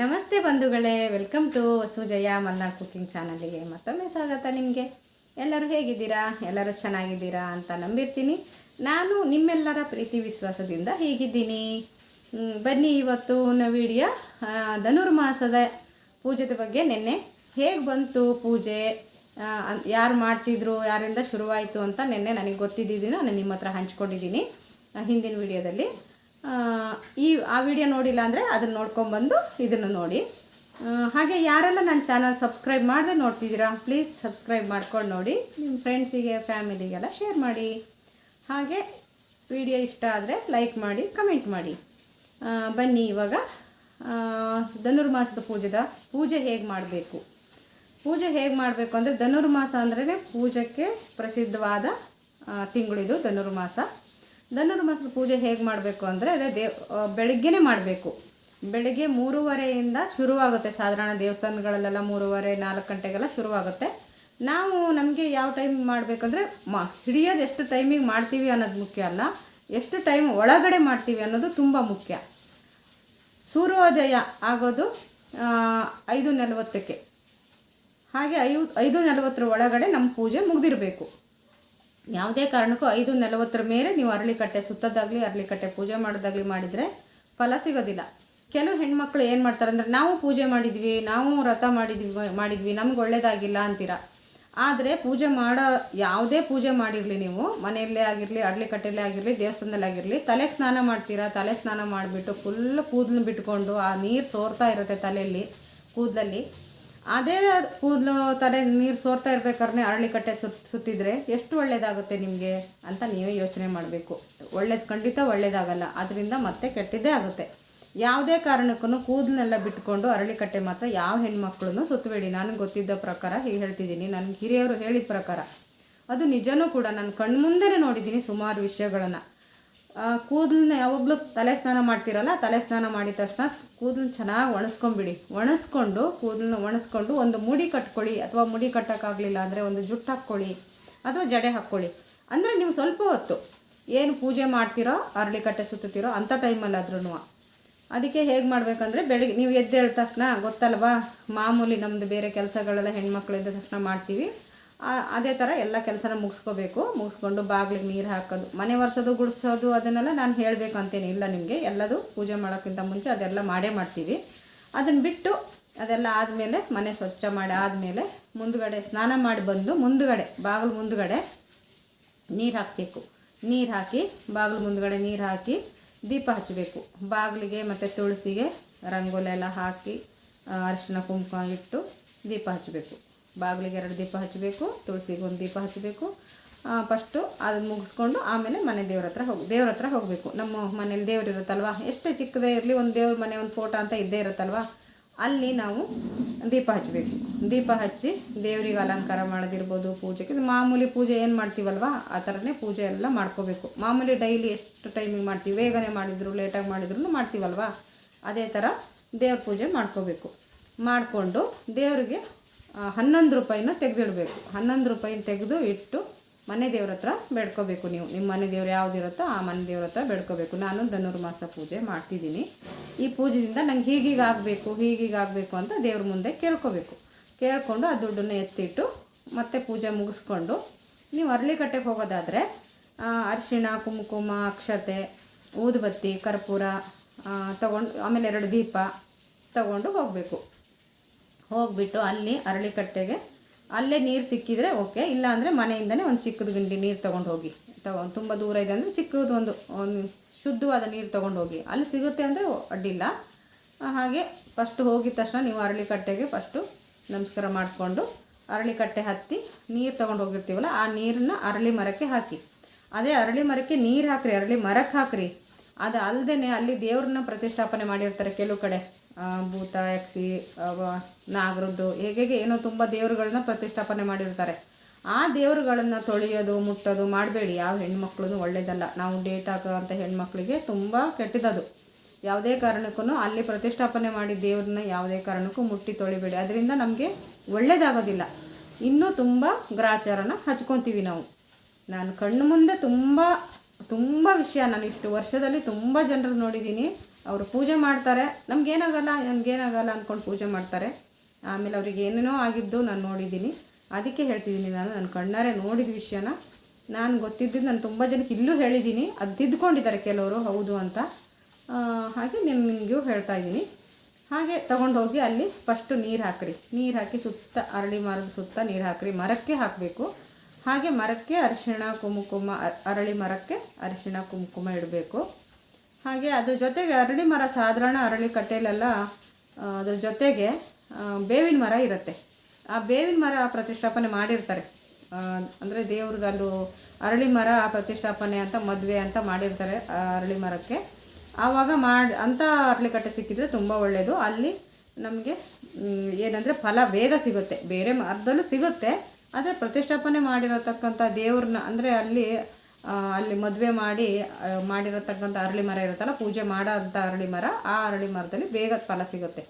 ನಮಸ್ತೆ ಬಂಧುಗಳೇ, welcome to Vasujaya Malnad cooking ಚಾನಲ್ಗೆ ಮತ್ತೊಮ್ಮೆ ಸ್ವಾಗತ ನಿಮಗೆ. ಎಲ್ಲರೂ ಹೇಗಿದ್ದೀರಾ? ಎಲ್ಲರೂ ಚೆನ್ನಾಗಿದ್ದೀರಾ ಅಂತ ನಂಬಿರ್ತೀನಿ. ನಾನು ನಿಮ್ಮೆಲ್ಲರ ಪ್ರೀತಿ ವಿಶ್ವಾಸದಿಂದ ಹೇಗಿದ್ದೀನಿ. ಬನ್ನಿ ಇವತ್ತು ವಿಡಿಯೋ ಧನುರ್ಮಾಸದ ಪೂಜೆದ ಬಗ್ಗೆ ನಿನ್ನೆ. ಹೇಗೆ ಬಂತು ಪೂಜೆ? ಯಾರು ಮಾಡ್ತಿದ್ರು, ಯಾರಿಂದ ಶುರುವಾಯಿತು ಅಂತ ನಿನ್ನೆ ನನಗೆ ಗೊತ್ತಿದ್ದಿದ್ದೀನೋ ನಾನು ನಿಮ್ಮ ಹತ್ರ ಹಂಚ್ಕೊಂಡಿದ್ದೀನಿ ಹಿಂದಿನ ವಿಡಿಯೋದಲ್ಲಿ. ಈ, ಆ ವಿಡಿಯೋ ನೋಡಿಲ್ಲ ಅಂದರೆ ಅದನ್ನು ನೋಡ್ಕೊಂಬಂದು ಇದನ್ನು ನೋಡಿ. ಹಾಗೆ ಯಾರೆಲ್ಲ ನನ್ನ ಚಾನಲ್ ಸಬ್ಸ್ಕ್ರೈಬ್ ಮಾಡದೆ ನೋಡ್ತಿದ್ದೀರಾ ಪ್ಲೀಸ್ ಸಬ್ಸ್ಕ್ರೈಬ್ ಮಾಡ್ಕೊಂಡು ನೋಡಿ. ನಿಮ್ಮ ಫ್ರೆಂಡ್ಸಿಗೆ ಫ್ಯಾಮಿಲಿಗೆಲ್ಲ ಶೇರ್ ಮಾಡಿ. ಹಾಗೆ ವಿಡಿಯೋ ಇಷ್ಟ ಆದರೆ ಲೈಕ್ ಮಾಡಿ ಕಮೆಂಟ್ ಮಾಡಿ. ಬನ್ನಿ ಇವಾಗ. ಧನುರ್ಮಾಸದ ಪೂಜೆದ ಪೂಜೆ ಹೇಗೆ ಮಾಡಬೇಕು? ಪೂಜೆ ಹೇಗೆ ಮಾಡಬೇಕು ಅಂದರೆ ಧನುರ್ಮಾಸ ಅಂದ್ರೇ ಪೂಜಕ್ಕೆ ಪ್ರಸಿದ್ಧವಾದ ತಿಂಗಳಿದು ಧನುರ್ಮಾಸ. ಧನುರ್ಮಾಸದ ಪೂಜೆ ಹೇಗೆ ಮಾಡಬೇಕು ಅಂದರೆ ಅದೇ ದೇವ್ ಬೆಳಗ್ಗೆ ಬೆಳಗ್ಗೆನೇ ಮಾಡಬೇಕು. ಬೆಳಗ್ಗೆ ಮೂರುವರೆಯಿಂದ ಶುರುವಾಗುತ್ತೆ. ಸಾಧಾರಣ ದೇವಸ್ಥಾನಗಳಲ್ಲೆಲ್ಲ ಮೂರುವರೆ, ನಾಲ್ಕು ಗಂಟೆಗೆಲ್ಲ ಶುರುವಾಗುತ್ತೆ. ನಾವು ನಮಗೆ ಯಾವ ಟೈಮ್ ಮಾಡಬೇಕಂದ್ರೆ ಮ, ಹಿಡಿಯೋದು ಎಷ್ಟು ಟೈಮಿಗೆ ಮಾಡ್ತೀವಿ ಅನ್ನೋದು ಮುಖ್ಯ ಅಲ್ಲ. ಎಷ್ಟು ಟೈಮ್ ಒಳಗಡೆ ಮಾಡ್ತೀವಿ ಅನ್ನೋದು ತುಂಬ ಮುಖ್ಯ. ಸೂರ್ಯೋದಯ ಆಗೋದು ಐದು ನಲವತ್ತಕ್ಕೆ. ಹಾಗೆ ಐದು ಐದು ನಲವತ್ತರ ಒಳಗಡೆ ನಮ್ಮ ಪೂಜೆ ಮುಗಿದಿರಬೇಕು. ಯಾವುದೇ ಕಾರಣಕ್ಕೂ ಐದು ನಲವತ್ತರ ಮೇಲೆ ನೀವು ಅರಳಿಕಟ್ಟೆ ಸುತ್ತದಾಗಲಿ, ಅರಳಿಕಟ್ಟೆ ಪೂಜೆ ಮಾಡೋದಾಗಲಿ ಮಾಡಿದರೆ ಫಲ ಸಿಗೋದಿಲ್ಲ. ಕೆಲವು ಹೆಣ್ಮಕ್ಳು ಏನು ಮಾಡ್ತಾರೆ ಅಂದರೆ ನಾವು ಪೂಜೆ ಮಾಡಿದ್ವಿ, ನಾವು ವ್ರತ ಮಾಡಿದ್ವಿ ಮಾಡಿದ್ವಿ, ನಮ್ಗೆ ಒಳ್ಳೇದಾಗಿಲ್ಲ ಅಂತೀರ? ಆದರೆ ಪೂಜೆ ಮಾಡೋ, ಯಾವುದೇ ಪೂಜೆ ಮಾಡಿರಲಿ ನೀವು, ಮನೆಯಲ್ಲೇ ಆಗಿರಲಿ ಅರಳಿಕಟ್ಟೆಲ್ಲೇ ಆಗಿರಲಿ, ದೇವಸ್ಥಾನದಲ್ಲಿ ಆಗಿರಲಿ ತಲೆಗೆ ಸ್ನಾನ ಮಾಡ್ತೀರಾ? ತಲೆ ಸ್ನಾನ ಮಾಡಿಬಿಟ್ಟು ಫುಲ್ ಕೂದಲು ಬಿಟ್ಕೊಂಡು, ಆ ನೀರು ಸೋರ್ತಾ ಇರುತ್ತೆ ತಲೆಯಲ್ಲಿ, ಕೂದಲಲ್ಲಿ. ಅದೇ ಕೂದಲು ತಲೆ ನೀರು ಸೋರ್ತಾ ಇರ್ಬೇಕಾದ್ರೆ ಅರಳಿಕಟ್ಟೆ ಸುತ್, ಸುತ್ತಿದ್ರೆ ಎಷ್ಟು ಒಳ್ಳೇದಾಗುತ್ತೆ ನಿಮಗೆ ಅಂತ ನೀವೇ ಯೋಚನೆ ಮಾಡಬೇಕು. ಒಳ್ಳೇದು ಖಂಡಿತ ಒಳ್ಳೇದಾಗಲ್ಲ ಅದರಿಂದ ಮತ್ತೆ ಕೆಟ್ಟಿದ್ದೇ ಆಗುತ್ತೆ. ಯಾವುದೇ ಕಾರಣಕ್ಕೂ ಕೂದಲನ್ನೆಲ್ಲ ಬಿಟ್ಕೊಂಡು ಅರಳಿಕಟ್ಟೆ ಮಾತ್ರ ಯಾವ ಹೆಣ್ಮಕ್ಳನ್ನು ಸುತ್ತಬೇಡಿ ನನಗೆ ಗೊತ್ತಿದ್ದ ಪ್ರಕಾರ ಹೀಗೆ ಹೇಳ್ತಿದ್ದೀನಿ. ನನಗೆ ಹಿರಿಯವರು ಹೇಳಿದ ಪ್ರಕಾರ, ಅದು ನಿಜನೂ ಕೂಡ. ನಾನು ಕಣ್ಮುಂದೆ ನೋಡಿದ್ದೀನಿ ಸುಮಾರು ವಿಷಯಗಳನ್ನು. ಕೂದಲನ್ನ ಯಾವಾಗಲೂ ತಲೆ ಸ್ನಾನ ಮಾಡ್ತೀರಲ್ಲ, ತಲೆ ಸ್ನಾನ ಮಾಡಿದ ತಕ್ಷಣ ಕೂದಲು ಚೆನ್ನಾಗಿ ಒಣಸ್ಕೊಂಬಿಡಿ. ಒಣಸ್ಕೊಂಡು ಕೂದಲನ್ನ ಒಣಸ್ಕೊಂಡು ಒಂದು ಮುಡಿ ಕಟ್ಕೊಳ್ಳಿ ಅಥವಾ ಮುಡಿ ಕಟ್ಟೋಕ್ಕಾಗಲಿಲ್ಲ ಅಂದರೆ ಒಂದು ಜುಟ್ಟು ಹಾಕ್ಕೊಳ್ಳಿ ಅಥವಾ ಜಡೆ ಹಾಕ್ಕೊಳ್ಳಿ. ಅಂದರೆ ನೀವು ಸ್ವಲ್ಪ ಹೊತ್ತು ಏನು ಪೂಜೆ ಮಾಡ್ತೀರೋ, ಅರಳಿಕಟ್ಟೆ ಸುತ್ತುತ್ತೀರೋ ಅಂಥ ಟೈಮಲ್ಲಾದ್ರೂ ಅದಕ್ಕೆ ಹೇಗೆ ಮಾಡಬೇಕಂದ್ರೆ ಬೆಳಿಗ್ಗೆ ನೀವು ಎದ್ದೇಳಿದ ತಕ್ಷಣ ಗೊತ್ತಲ್ವಾ, ಮಾಮೂಲಿ ನಮ್ಮದು ಬೇರೆ ಕೆಲಸಗಳೆಲ್ಲ ಹೆಣ್ಮಕ್ಳು ಎದ್ದ ತಕ್ಷಣ ಮಾಡ್ತೀವಿ. ಅದೇ ಥರ ಎಲ್ಲ ಕೆಲಸನ ಮುಗಿಸ್ಕೋಬೇಕು. ಮುಗಿಸ್ಕೊಂಡು ಬಾಗಿಲಿಗೆ ನೀರು ಹಾಕೋದು. ಮನೆ ಒರೆಸೋದು, ಗುಡಿಸೋದು ಅದನ್ನೆಲ್ಲ ನಾನು ಹೇಳಬೇಕು ಅಂತೇನು ಇಲ್ಲ ನಿಮಗೆ. ಎಲ್ಲದು ಪೂಜೆ ಮಾಡೋಕ್ಕಿಂತ ಮುಂಚೆ ಅದೆಲ್ಲ ಮಾಡೇ ಮಾಡ್ತೀವಿ. ಅದನ್ನು ಬಿಟ್ಟು ಅದೆಲ್ಲ ಆದಮೇಲೆ ಮನೆ ಸ್ವಚ್ಛ ಮಾಡಿ ಆದಮೇಲೆ ಮುಂದುಗಡೆ ಸ್ನಾನ ಮಾಡಿ ಬಂದು ಮುಂದುಗಡೆ, ಬಾಗಿಲು ಮುಂದುಗಡೆ ನೀರು ಹಾಕಬೇಕು. ನೀರು ಹಾಕಿ, ಬಾಗಿಲು ಮುಂದುಗಡೆ ನೀರು ಹಾಕಿ ದೀಪ ಹಚ್ಚಬೇಕು ಬಾಗಿಲಿಗೆ ಮತ್ತು ತುಳಸಿಗೆ ರಂಗೋಲೆ ಎಲ್ಲ ಹಾಕಿ ಅರಿಶಿನ ಕುಂಕುಮ ಇಟ್ಟು ದೀಪ ಹಚ್ಚಬೇಕು ಬಾಗಿಲಿಗೆ ಎರಡು ದೀಪ ಹಚ್ಚಬೇಕು, ತುಳಸಿಗೆ ಒಂದು ದೀಪ ಹಚ್ಚಬೇಕು. ಫಸ್ಟು ಅದನ್ನು ಮುಗಿಸ್ಕೊಂಡು ಆಮೇಲೆ ಮನೆ ದೇವ್ರ ಹತ್ರ ಹೋಗಿ, ದೇವ್ರ ಹತ್ರ ಹೋಗಬೇಕು. ನಮ್ಮ ಮನೇಲಿ ದೇವ್ರು ಇರುತ್ತಲ್ವ? ಎಷ್ಟೇ ಚಿಕ್ಕದೇ ಇರಲಿ ಒಂದು ದೇವ್ರ ಮನೆ, ಒಂದು ಫೋಟೋ ಅಂತ ಇದ್ದೇ ಇರುತ್ತಲ್ವ? ಅಲ್ಲಿ ನಾವು ದೀಪ ಹಚ್ಚಬೇಕು. ದೀಪ ಹಚ್ಚಿ ದೇವರಿಗೆ ಅಲಂಕಾರ ಮಾಡೋದಿರ್ಬೋದು, ಪೂಜೆಗೆ. ಮಾಮೂಲಿ ಪೂಜೆ ಏನು ಮಾಡ್ತೀವಲ್ವ? ಆ ಥರನೇ ಪೂಜೆ ಎಲ್ಲ ಮಾಡ್ಕೋಬೇಕು. ಮಾಮೂಲಿ ಡೈಲಿ ಎಷ್ಟು ಟೈಮಿಗೆ ಮಾಡ್ತೀವಿ? ಬೇಗನೆ ಮಾಡಿದ್ರು, ಲೇಟಾಗಿ ಮಾಡಿದ್ರು ಮಾಡ್ತೀವಲ್ವ? ಅದೇ ಥರ ದೇವ್ರ ಪೂಜೆ ಮಾಡ್ಕೋಬೇಕು. ಮಾಡಿಕೊಂಡು ದೇವರಿಗೆ ಹನ್ನೊಂದು ರೂಪಾಯಿನ ತೆಗೆದಿಡಬೇಕು. ಹನ್ನೊಂದು ರೂಪಾಯಿನ ತೆಗೆದು ಇಟ್ಟು ಮನೆ ದೇವ್ರ ಹತ್ರ ಬೇಡ್ಕೋಬೇಕು ನೀವು. ನಿಮ್ಮ ಮನೆ ದೇವ್ರು ಯಾವುದಿರುತ್ತೋ ಆ ಮನೆ ದೇವ್ರ ಹತ್ರ ಬೇಡ್ಕೋಬೇಕು. ನಾನು ಧನುರ್ಮಾಸ ಪೂಜೆ ಮಾಡ್ತಿದ್ದೀನಿ. ಈ ಪೂಜೆಯಿಂದ ನಂಗೆ ಹೀಗೀಗಾಗಬೇಕು ಆಗಬೇಕು, ಹೀಗೀಗೆ ಆಗಬೇಕು ಅಂತ ದೇವ್ರ ಮುಂದೆ ಕೇಳ್ಕೋಬೇಕು. ಕೇಳಿಕೊಂಡು ಆ ದುಡ್ಡನ್ನು ಎತ್ತಿಟ್ಟು ಮತ್ತೆ ಪೂಜೆ ಮುಗಿಸ್ಕೊಂಡು ನೀವು ಅರಳಿಕಟ್ಟೆಗೆ ಹೋಗೋದಾದರೆ ಅರಿಶಿಣ, ಕುಂಕುಮ, ಅಕ್ಷತೆ, ಊದುಬತ್ತಿ, ಕರ್ಪೂರ ತಗೊಂಡು ಆಮೇಲೆ ಎರಡು ದೀಪ ತಗೊಂಡು ಹೋಗಬೇಕು. ಹೋಗ್ಬಿಟ್ಟು ಅಲ್ಲಿ ಅರಳಿಕಟ್ಟೆಗೆ, ಅಲ್ಲೇ ನೀರು ಸಿಕ್ಕಿದರೆ ಓಕೆ, ಇಲ್ಲಾಂದರೆ ಮನೆಯಿಂದನೇ ಒಂದು ಚಿಕ್ಕದು ಗಿಂಡಿ ನೀರು ತೊಗೊಂಡು ಹೋಗಿ. ತಗೊಂಡು ತುಂಬ ದೂರ ಇದೆ ಅಂದರೆ ಚಿಕ್ಕದು ಒಂದು ಒಂದು ಶುದ್ಧವಾದ ನೀರು ತೊಗೊಂಡು ಹೋಗಿ. ಅಲ್ಲಿ ಸಿಗುತ್ತೆ ಅಂದರೆ ಅಡ್ಡಿಲ್ಲ. ಹಾಗೆ ಫಸ್ಟ್ ಹೋಗಿದ ತಕ್ಷಣ ನೀವು ಅರಳಿಕಟ್ಟೆಗೆ ಫಸ್ಟು ನಮಸ್ಕಾರ ಮಾಡಿಕೊಂಡು ಅರಳಿಕಟ್ಟೆ ಹತ್ತಿ ನೀರು ತೊಗೊಂಡು ಹೋಗಿರ್ತೀವಲ್ಲ, ಆ ನೀರನ್ನ ಅರಳಿ ಮರಕ್ಕೆ ಹಾಕಿ. ಅದೇ ಅರಳಿ ಮರಕ್ಕೆ ನೀರು ಹಾಕ್ರಿ, ಅರಳಿ ಮರಕ್ಕೆ ಹಾಕ್ರಿ. ಅದು ಅಲ್ಲದೆ ಅಲ್ಲಿ ದೇವ್ರನ್ನ ಪ್ರತಿಷ್ಠಾಪನೆ ಮಾಡಿರ್ತಾರೆ ಕೆಲವು ಕಡೆ. ಭೂತ, ಯಕ್ಷಿ ನಾಗರದ್ದು ಹೇಗೆ ಏನೋ ತುಂಬ ದೇವರುಗಳನ್ನ ಪ್ರತಿಷ್ಠಾಪನೆ ಮಾಡಿರ್ತಾರೆ. ಆ ದೇವರುಗಳನ್ನು ತೊಳೆಯೋದು, ಮುಟ್ಟೋದು ಮಾಡಬೇಡಿ. ಯಾವ ಹೆಣ್ಮಕ್ಳು ಒಳ್ಳೇದಲ್ಲ. ನಾವು ಡೇಟ್ ಹಾಕೋವಂಥ ಹೆಣ್ಮಕ್ಳಿಗೆ ತುಂಬ ಕೆಟ್ಟದದು. ಯಾವುದೇ ಕಾರಣಕ್ಕೂ ಅಲ್ಲಿ ಪ್ರತಿಷ್ಠಾಪನೆ ಮಾಡಿ ದೇವ್ರನ್ನ ಯಾವುದೇ ಕಾರಣಕ್ಕೂ ಮುಟ್ಟಿ ತೊಳಿಬೇಡಿ. ಅದರಿಂದ ನಮಗೆ ಒಳ್ಳೇದಾಗೋದಿಲ್ಲ. ಇನ್ನೂ ತುಂಬ ಗ್ರಾಚಾರನ ಹಚ್ಕೊತೀವಿ ನಾವು. ನಾನು ಕಣ್ಣು ಮುಂದೆ ತುಂಬ ತುಂಬ ವಿಷಯ ನಾನು ಇಷ್ಟು ವರ್ಷದಲ್ಲಿ ತುಂಬ ಜನರು ನೋಡಿದ್ದೀನಿ. ಅವರು ಪೂಜೆ ಮಾಡ್ತಾರೆ. ನಮಗೇನಾಗಲ್ಲ, ನಮ್ಗೇನಾಗಲ್ಲ ಅಂದ್ಕೊಂಡು ಪೂಜೆ ಮಾಡ್ತಾರೆ. ಆಮೇಲೆ ಅವ್ರಿಗೆ ಏನೇನೋ ಆಗಿದ್ದು ನಾನು ನೋಡಿದ್ದೀನಿ. ಅದಕ್ಕೆ ಹೇಳ್ತಿದ್ದೀನಿ ನಾನು ನನ್ನ ಕಣ್ಣಾರೆ ನೋಡಿದ ವಿಷಯನ. ನಾನು ಗೊತ್ತಿದ್ದಿದ್ದು ನಾನು ತುಂಬ ಜನಕ್ಕೆ ಇಲ್ಲೂ ಹೇಳಿದ್ದೀನಿ. ಅದು ತಿದ್ದುಕೊಂಡಿದ್ದಾರೆ ಕೆಲವರು, ಹೌದು ಅಂತ. ಹಾಗೆ ನಿಮಗೂ ಹೇಳ್ತಾ ಇದ್ದೀನಿ. ಹಾಗೆ ತೊಗೊಂಡೋಗಿ ಅಲ್ಲಿ ಫಸ್ಟು ನೀರು ಹಾಕ್ರಿ. ನೀರು ಹಾಕಿ ಸುತ್ತ ಅರಳಿ ಮರದ ಸುತ್ತ ನೀರು ಹಾಕ್ರಿ. ಮರಕ್ಕೆ ಹಾಕಬೇಕು. ಹಾಗೆ ಮರಕ್ಕೆ ಅರಿಶಿಣ, ಕುಂಕುಮ, ಅ- ಅರಳಿ ಮರಕ್ಕೆ ಅರಿಶಿಣ, ಕುಂಕುಮ ಇಡಬೇಕು. ಹಾಗೆ ಅದ್ರ ಜೊತೆಗೆ ಅರಳಿ ಮರ, ಸಾಧಾರಣ ಅರಳಿ ಕಟ್ಟೆಯಲ್ಲೆಲ್ಲ ಅದ್ರ ಜೊತೆಗೆ ಬೇವಿನ ಮರ ಇರುತ್ತೆ. ಆ ಬೇವಿನ ಮರ ಪ್ರತಿಷ್ಠಾಪನೆ ಮಾಡಿರ್ತಾರೆ. ಅಂದರೆ ದೇವ್ರಿಗೆ ಅದು ಅರಳಿ ಮರ ಪ್ರತಿಷ್ಠಾಪನೆ ಅಂತ, ಮದುವೆ ಅಂತ ಮಾಡಿರ್ತಾರೆ ಅರಳಿ ಮರಕ್ಕೆ. ಆವಾಗ ಮಾಡಿ ಅಂಥ ಅರಳಿಕಟ್ಟೆ ಸಿಕ್ಕಿದರೆ ತುಂಬ ಒಳ್ಳೆಯದು ಅಲ್ಲಿ ನಮಗೆ ಏನಂದರೆ ಫಲ, ಬೇಗ ಸಿಗುತ್ತೆ. ಬೇರೆ ಮರದಲ್ಲೂ ಸಿಗುತ್ತೆ. ಆದರೆ ಪ್ರತಿಷ್ಠಾಪನೆ ಮಾಡಿರತಕ್ಕಂಥ ದೇವ್ರನ್ನ, ಅಂದರೆ ಅಲ್ಲಿ ಅಲ್ಲಿ ಮದುವೆ ಮಾಡಿ ಮಾಡಿರತಕ್ಕಂಥ ಅರಳಿ ಮರ ಇರುತ್ತಲ್ಲ, ಪೂಜೆ ಮಾಡೋ ಅಂಥ ಅರಳಿ ಮರ, ಆ ಅರಳಿ ಮರದಲ್ಲಿ ಬೇಗ ಫಲ ಸಿಗುತ್ತೆ.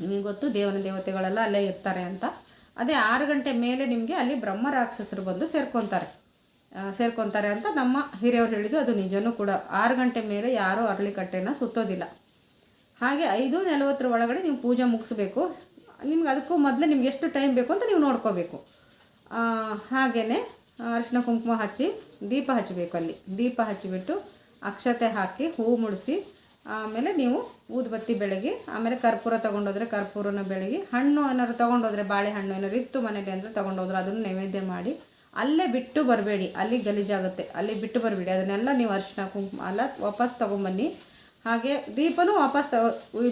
ನಿಮಗೆ ಗೊತ್ತು, ದೇವನ ದೇವತೆಗಳೆಲ್ಲ ಅಲ್ಲೇ ಇರ್ತಾರೆ ಅಂತ. ಅದೇ ಆರು ಗಂಟೆ ಮೇಲೆ ನಿಮಗೆ ಅಲ್ಲಿ ಬ್ರಹ್ಮ ರಾಕ್ಷಸರು ಬಂದು ಸೇರ್ಕೊತಾರೆ. ಸೇರ್ಕೊತಾರೆ ಅಂತ ನಮ್ಮ ಹಿರಿಯವರು ಹೇಳಿದ್ದು ಅದು ನಿಜನೂ ಕೂಡ. ಆರು ಗಂಟೆ ಮೇಲೆ ಯಾರೂ ಅರಳಿ ಕಟ್ಟೆನ ಸುತ್ತೋದಿಲ್ಲ. ಹಾಗೆ ಐದು ನಲವತ್ತರ ಒಳಗಡೆ ನೀವು ಪೂಜೆ ಮುಗಿಸ್ಬೇಕು. ನಿಮ್ಗೆ ಅದಕ್ಕೂ ಮೊದಲೇ ನಿಮ್ಗೆ ಎಷ್ಟು ಟೈಮ್ ಬೇಕು ಅಂತ ನೀವು ನೋಡ್ಕೋಬೇಕು. ಹಾಗೆಯೇ ಅರಿಶಿನ ಕುಂಕುಮ ಹಚ್ಚಿ ದೀಪ ಹಚ್ಚಬೇಕು ಅಲ್ಲಿ. ದೀಪ ಹಚ್ಚಿಬಿಟ್ಟು ಅಕ್ಷತೆ ಹಾಕಿ ಹೂ ಮುಡಿಸಿ, ಆಮೇಲೆ ನೀವು ಊದುಬತ್ತಿ ಬೆಳಗಿ, ಆಮೇಲೆ ಕರ್ಪೂರ ತೊಗೊಂಡೋದ್ರೆ ಕರ್ಪೂರನ ಬೆಳಗಿ, ಹಣ್ಣು ಏನಾದ್ರು ತೊಗೊಂಡೋದ್ರೆ ಬಾಳೆಹಣ್ಣು ಏನಾದ್ರು ಇತ್ತು ಮನೇಲಿ ಅಂದರೆ ತೊಗೊಂಡೋದ್ರೆ ಅದನ್ನು ನೈವೇದ್ಯ ಮಾಡಿ, ಅಲ್ಲೇ ಬಿಟ್ಟು ಬರಬೇಡಿ, ಅಲ್ಲಿ ಗಲೀಜಾಗುತ್ತೆ, ಅಲ್ಲಿ ಬಿಟ್ಟು ಬರಬೇಡಿ, ಅದನ್ನೆಲ್ಲ ನೀವು ಅರಿಶಿನ ಕುಂಕುಮ ಎಲ್ಲ ವಾಪಸ್ ತೊಗೊಂಬನ್ನಿ. ಹಾಗೆ ದೀಪನೂ ವಾಪಸ್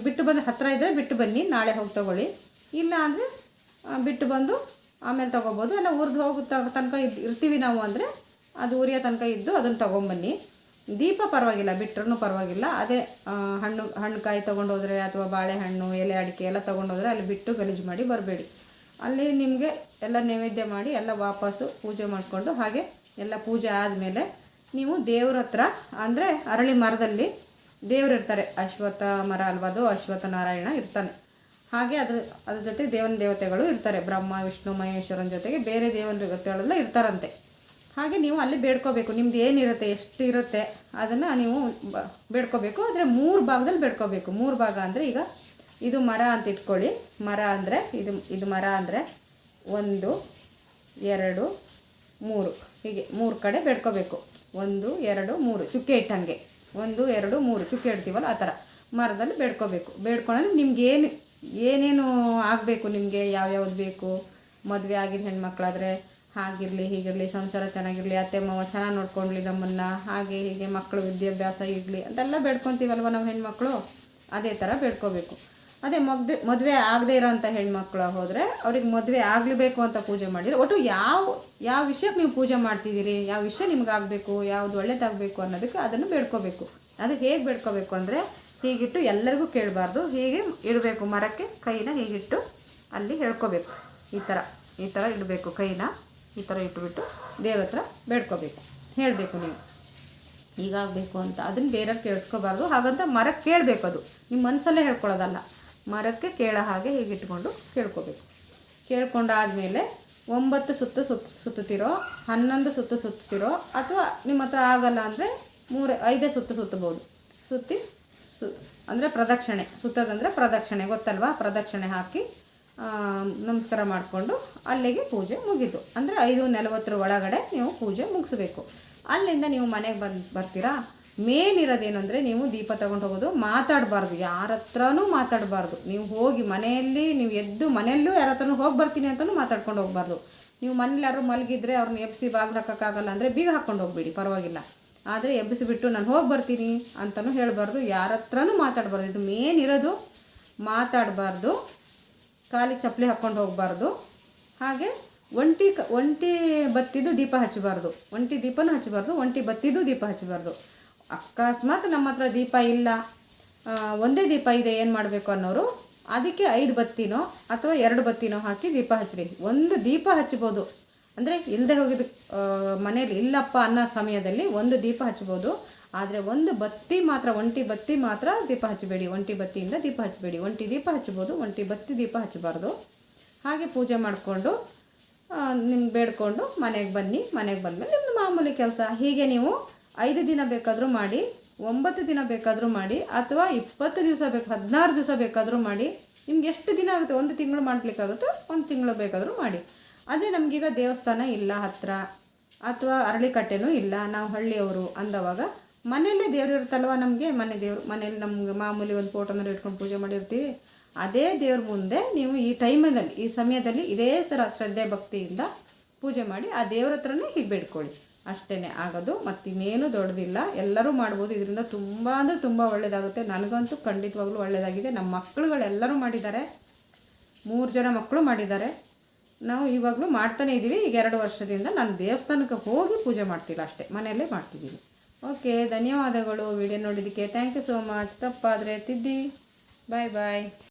ಬಿಟ್ಟು ಬಂದು ಹತ್ತಿರ ಇದ್ದರೆ ಬಿಟ್ಟು ಬನ್ನಿ, ನಾಳೆ ಹೋಗಿ ತೊಗೊಳ್ಳಿ. ಇಲ್ಲ ಅಂದರೆ ಬಿಟ್ಟು ಬಂದು ಆಮೇಲೆ ತೊಗೋಬೋದು ಎಲ್ಲ ಉರ್ದು ಹೋಗೋ ತ- ತನಕ ಇರ್ತೀವಿ ನಾವು ಅಂದರೆ ಅದು ಉರಿಯೋ ತನಕ ಇದ್ದು ಅದನ್ನು ತೊಗೊಂಬನ್ನಿ. ದೀಪ ಪರವಾಗಿಲ್ಲ ಬಿಟ್ಟರೂ ಪರವಾಗಿಲ್ಲ. ಅದೇ ಹಣ್ಣು ಹಣ್ಣು ಕಾಯಿ ತೊಗೊಂಡೋದ್ರೆ ಅಥವಾ ಬಾಳೆಹಣ್ಣು, ಎಲೆ ಅಡಿಕೆ ಎಲ್ಲ ತೊಗೊಂಡೋದ್ರೆ ಅಲ್ಲಿ ಬಿಟ್ಟು ಗಲೀಜು ಮಾಡಿ ಬರಬೇಡಿ. ಅಲ್ಲಿ ನಿಮಗೆ ಎಲ್ಲ ನೈವೇದ್ಯ ಮಾಡಿ ಎಲ್ಲ ವಾಪಸ್ಸು ಪೂಜೆ ಮಾಡಿಕೊಂಡು ಹಾಗೆ ಎಲ್ಲ ಪೂಜೆ ಆದಮೇಲೆ ನೀವು ದೇವ್ರ ಹತ್ರ, ಅಂದರೆ ಅರಳಿ ಮರದಲ್ಲಿ ದೇವ್ರು ಇರ್ತಾರೆ. ಅಶ್ವಥ ಮರ ಅಲ್ವಾ ಅದು? ಅಶ್ವತ್ಥ ನಾರಾಯಣ ಇರ್ತಾನೆ. ಹಾಗೆ ಅದ್ರ ಅದ್ರ ಜೊತೆ ದೇವನ ದೇವತೆಗಳು ಇರ್ತಾರೆ. ಬ್ರಹ್ಮ, ವಿಷ್ಣು, ಮಹೇಶ್ವರನ ಜೊತೆಗೆ ಬೇರೆ ದೇವನ ದೇವತೆಗಳೆಲ್ಲ ಇರ್ತಾರಂತೆ. ಹಾಗೆ ನೀವು ಅಲ್ಲಿ ಬೇಡ್ಕೋಬೇಕು. ನಿಮ್ದು ಏನಿರುತ್ತೆ ಎಷ್ಟು ಇರುತ್ತೆ ಅದನ್ನು ನೀವು ಬೇಡ್ಕೋಬೇಕು. ಆದರೆ ಮೂರು ಭಾಗದಲ್ಲಿ ಬೇಡ್ಕೋಬೇಕು. ಮೂರು ಭಾಗ ಅಂದರೆ ಈಗ ಇದು ಮರ ಅಂತ ಇಟ್ಕೊಳ್ಳಿ. ಮರ ಅಂದರೆ ಇದು ಇದು ಮರ ಅಂದರೆ ಒಂದು, ಎರಡು, ಮೂರು. ಹೀಗೆ ಮೂರು ಕಡೆ ಬೇಡ್ಕೋಬೇಕು. ಒಂದು, ಎರಡು, ಮೂರು. ಚುಕ್ಕೆ ಇಟ್ಟಂಗೆ. ಒಂದು, ಎರಡು, ಮೂರು. ಚುಕ್ಕೆ ಇಡ್ತೀವಲ್ಲ, ಆ ಥರ. ಮರದಲ್ಲಿ ಬೇಡ್ಕೋಬೇಕು. ಬೇಡ್ಕೊಂಡ್ರೆ ನಿಮ್ಗೆ ಏನು, ಏನೇನು ಆಗಬೇಕು ನಿಮಗೆ, ಯಾವ್ಯಾವ್ದು ಬೇಕು. ಮದುವೆ ಆಗಿದ ಹೆಣ್ಮಕ್ಳಾದರೆ ಹಾಗಿರಲಿ, ಹೀಗಿರಲಿ, ಸಂಸಾರ ಚೆನ್ನಾಗಿರಲಿ, ಅತ್ತೆ, ಮಾವ ಚೆನ್ನಾಗಿ ನೋಡ್ಕೊಂಡ್ಲಿ ನಮ್ಮನ್ನು, ಹಾಗೆ ಹೀಗೆ ಮಕ್ಕಳು, ವಿದ್ಯಾಭ್ಯಾಸ ಇರಲಿ, ಅಂತೆಲ್ಲ ಬೇಡ್ಕೊತೀವಲ್ವ ನಾವು ಹೆಣ್ಮಕ್ಳು? ಅದೇ ಥರ ಬೇಡ್ಕೋಬೇಕು. ಅದೇ ಮಗ್ದೆ, ಮದುವೆ ಆಗದೆ ಇರೋಂಥ ಹೆಣ್ಮಕ್ಳು ಹೋದರೆ ಅವ್ರಿಗೆ ಮದುವೆ ಆಗಲೇಬೇಕು ಅಂತ ಪೂಜೆ ಮಾಡಿದರೆ, ಒಟ್ಟು ಯಾವ ಯಾವ ವಿಷಯಕ್ಕೆ ನೀವು ಪೂಜೆ ಮಾಡ್ತಿದ್ದೀರಿ? ಯಾವ ವಿಷಯ ನಿಮ್ಗೆ ಆಗಬೇಕು? ಯಾವುದು ಒಳ್ಳೇದಾಗಬೇಕು ಅನ್ನೋದಕ್ಕೆ ಅದನ್ನು ಬೇಡ್ಕೋಬೇಕು. ಅದು ಹೇಗೆ ಬೇಡ್ಕೋಬೇಕು ಅಂದರೆ ಹೀಗಿಟ್ಟು ಎಲ್ಲರಿಗೂ ಕೇಳಬಾರ್ದು. ಹೀಗೆ ಇಡಬೇಕು ಮರಕ್ಕೆ, ಕೈನ ಹೀಗಿಟ್ಟು ಅಲ್ಲಿ ಹೇಳ್ಕೋಬೇಕು. ಈ ಥರ ಈ ಥರ ಇಡಬೇಕು ಕೈನ. ಈ ಥರ ಇಟ್ಬಿಟ್ಟು ದೇವ್ರ ಹತ್ರ ಬೇಡ್ಕೋಬೇಕು. ಹೇಳಬೇಕು ನೀವು. ಹೀಗಾಗಬೇಕು ಅಂತ. ಅದನ್ನು ಬೇರೆ ಕೇಳಿಸ್ಕೋಬಾರ್ದು. ಹಾಗಂತ ಮರಕ್ಕೆ ಕೇಳಬೇಕು ಅದು. ನಿಮ್ಮ ಮನಸ್ಸಲ್ಲೇ ಹೇಳ್ಕೊಳ್ಳೋದಲ್ಲ. ಮರಕ್ಕೆ ಕೇಳೋ ಹಾಗೆ ಹೀಗೆ ಇಟ್ಕೊಂಡು ಕೇಳ್ಕೋಬೇಕು. ಕೇಳ್ಕೊಂಡಾದಮೇಲೆ ಒಂಬತ್ತು ಸುತ್ತು ಸುತ್ತು ಸುತ್ತುತ್ತೀರೋ, ಹನ್ನೊಂದು ಸುತ್ತು ಸುತ್ತುತ್ತಿರೋ, ಅಥವಾ ನಿಮ್ಮ ಹತ್ರ ಆಗಲ್ಲ ಅಂದರೆ ಮೂರು, ಐದೇ ಸುತ್ತು ಸುತ್ತಬೋದು ಸುತ್ತಿ ಸು, ಅಂದರೆ ಪ್ರದಕ್ಷಿಣೆ. ಸುತ್ತದಂದರೆ ಪ್ರದಕ್ಷಿಣೆ. ಗೊತ್ತಲ್ವಾ? ಪ್ರದಕ್ಷಿಣೆ ಹಾಕಿ ನಮಸ್ಕಾರ ಮಾಡಿಕೊಂಡು ಅಲ್ಲಿಗೆ ಪೂಜೆ ಮುಗೀತು. ಅಂದರೆ ಐದು ನಲವತ್ತರ ಒಳಗಡೆ ನೀವು ಪೂಜೆ ಮುಗಿಸ್ಬೇಕು. ಅಲ್ಲಿಂದ ನೀವು ಮನೆಗೆ ಬಂದು ಬರ್ತೀರಾ? ಮೇನ್ ಇರೋದೇನು ಅಂದರೆ ನೀವು ದೀಪ ತಗೊಂಡು ಹೋಗೋದು, ಮಾತಾಡಬಾರ್ದು. ಯಾರ ಹತ್ರನೂ ಮಾತಾಡಬಾರ್ದು. ನೀವು ಹೋಗಿ ಮನೆಯಲ್ಲಿ, ನೀವು ಎದ್ದು ಮನೆಯಲ್ಲೂ ಯಾರ ಹತ್ರನೂ ಹೋಗಿ ಬರ್ತೀನಿ ಅಂತಲೂ ಮಾತಾಡ್ಕೊಂಡು ಹೋಗ್ಬಾರ್ದು. ನೀವು ಮನೇಲಿ ಯಾರು ಮಲಗಿದ್ರೆ ಅವ್ರನ್ನ ಎಬ್ಸಿ ಬಾಗಿಲು ಹಾಕೋಕ್ಕಾಗಲ್ಲ ಅಂದರೆ ಬೀಗ ಹಾಕ್ಕೊಂಡು ಹೋಗ್ಬೇಡಿ, ಪರವಾಗಿಲ್ಲ. ಆದರೆ ಎಬ್ಬಿಸಿಬಿಟ್ಟು ನಾನು ಹೋಗಿ ಬರ್ತೀನಿ ಅಂತಲೂ ಹೇಳಬಾರ್ದು. ಯಾರ ಹತ್ರನೂ ಮಾತಾಡಬಾರ್ದು. ಇದು ಮೇನ್ ಇರೋದು. ಮಾತಾಡಬಾರ್ದು. ಖಾಲಿ ಚಪ್ಪಲಿ ಹಾಕ್ಕೊಂಡು ಹೋಗಬಾರ್ದು. ಹಾಗೆ ಒಂಟಿ ಕ, ಒಂಟಿ ಬತ್ತಿದು ದೀಪ ಹಚ್ಚಬಾರ್ದು. ಒಂಟಿ ದೀಪನೂ ಹಚ್ಚಬಾರ್ದು, ಒಂಟಿ ಬತ್ತಿದು ದೀಪ ಹಚ್ಚಬಾರ್ದು. ಅಕಸ್ಮಾತ್ ನಮ್ಮ ಹತ್ರ ದೀಪ ಇಲ್ಲ. ಒಂದೇ ದೀಪ ಇದೆ, ಏನು ಮಾಡಬೇಕು ಅನ್ನೋರು, ಅದಕ್ಕೆ ಐದು ಬತ್ತಿನೋ ಅಥವಾ ಎರಡು ಬತ್ತಿನೋ ಹಾಕಿ ದೀಪ ಹಚ್ಚಿರಿ ಒಂದು ದೀಪ ಹಚ್ಬೋದು. ಅಂದರೆ ಇಲ್ಲದೆ ಹೋಗಿದ್ದು ಮನೇಲಿ ಇಲ್ಲಪ್ಪ ಅನ್ನೋ ಸಮಯದಲ್ಲಿ ಒಂದು ದೀಪ ಹಚ್ಬೋದು. ಆದರೆ ಒಂದು ಬತ್ತಿ ಮಾತ್ರ, ಒಂಟಿ ಬತ್ತಿ ಮಾತ್ರ ದೀಪ ಹಚ್ಚಬೇಡಿ. ಒಂಟಿ ಬತ್ತಿಯಿಂದ ದೀಪ ಹಚ್ಚಬೇಡಿ. ಒಂಟಿ ದೀಪ ಹಚ್ಬೋದು ಒಂಟಿ ಬತ್ತಿ ದೀಪ ಹಚ್ಚಬಾರ್ದು. ಹಾಗೆ ಪೂಜೆ ಮಾಡಿಕೊಂಡು ನಿಮ್ಗೆ ಬೇಡ್ಕೊಂಡು ಮನೆಗೆ ಬನ್ನಿ. ಮನೆಗೆ ಬಂದಮೇಲೆ ನಿಮ್ಮದು ಮಾಮೂಲಿ ಕೆಲಸ. ಹೀಗೆ ನೀವು ಐದು ದಿನ ಬೇಕಾದರೂ ಮಾಡಿ, ಒಂಬತ್ತು ದಿನ ಬೇಕಾದರೂ ಮಾಡಿ, ಅಥವಾ ಇಪ್ಪತ್ತು ದಿವಸ ಬೇಕು, ಹದಿನಾರು ದಿವಸ ಬೇಕಾದರೂ ಮಾಡಿ, ನಿಮ್ಗೆ ಎಷ್ಟು ದಿನ ಆಗುತ್ತೆ? ಒಂದು ತಿಂಗಳು ಮಾಡಲಿಕ್ಕಾಗುತ್ತೋ, ಒಂದು ತಿಂಗಳು ಬೇಕಾದರೂ ಮಾಡಿ. ಅದೇ ನಮಗೀಗ ದೇವಸ್ಥಾನ ಇಲ್ಲ ಹತ್ತಿರ ಅಥವಾ ಅರಳಿಕಟ್ಟೆನೂ ಇಲ್ಲ. ನಾವು ಹಳ್ಳಿಯವರು ಅಂದವಾಗ ಮನೆಯಲ್ಲೇ ದೇವ್ರು ಇರುತ್ತಲ್ವ ನಮಗೆ? ಮನೆ ದೇವ್ರು ಮನೇಲಿ ನಮ್ಗೆ ಮಾಮೂಲಿ ಒಂದು ಫೋಟೋನ ಇಟ್ಕೊಂಡು ಪೂಜೆ ಮಾಡಿರ್ತೀವಿ. ಅದೇ ದೇವ್ರ ಮುಂದೆ ನೀವು ಈ ಟೈಮಲ್ಲಿ ಈ ಸಮಯದಲ್ಲಿ ಇದೇ ಥರ ಶ್ರದ್ಧೆ ಭಕ್ತಿಯಿಂದ ಪೂಜೆ ಮಾಡಿ ಆ ದೇವ್ರ ಹತ್ರನೇ ಹೀಗೆ ಬೇಡ್ಕೊಳ್ಳಿ. ಅಷ್ಟೇ ಆಗೋದು, ಮತ್ತಿನ್ನೇನು ದೊಡ್ಡದಿಲ್ಲ. ಎಲ್ಲರೂ ಮಾಡ್ಬೋದು. ಇದರಿಂದ ತುಂಬ ಅಂದರೆ ತುಂಬ ಒಳ್ಳೆಯದಾಗುತ್ತೆ ನನಗಂತೂ ಖಂಡಿತವಾಗ್ಲೂ ಒಳ್ಳೆಯದಾಗಿದೆ ನಮ್ಮ ಮಕ್ಕಳುಗಳೆಲ್ಲರೂ ಮಾಡಿದ್ದಾರೆ. ಮೂರು ಜನ ಮಕ್ಕಳು ಮಾಡಿದ್ದಾರೆ. ನಾವು ಇವಾಗಲೂ ಮಾಡ್ತಾನೇ ಇದ್ದೀವಿ ಈಗ ಎರಡು ವರ್ಷದಿಂದ ನಾನು ದೇವಸ್ಥಾನಕ್ಕೆ ಹೋಗಿ ಪೂಜೆ ಮಾಡ್ತಿಲ್ಲ ಅಷ್ಟೇ. ಮನೆಯಲ್ಲೇ ಮಾಡ್ತಿದ್ದೀವಿ ಓಕೆ ಧನ್ಯವಾದಗಳು. ವಿಡಿಯೋ ನೋಡಿದ್ದಕ್ಕೆ ಥ್ಯಾಂಕ್ ಯು ಸೋ ಮಚ್ ತಪ್ಪಾದರೆ ತಿದ್ದಿ. Bye bye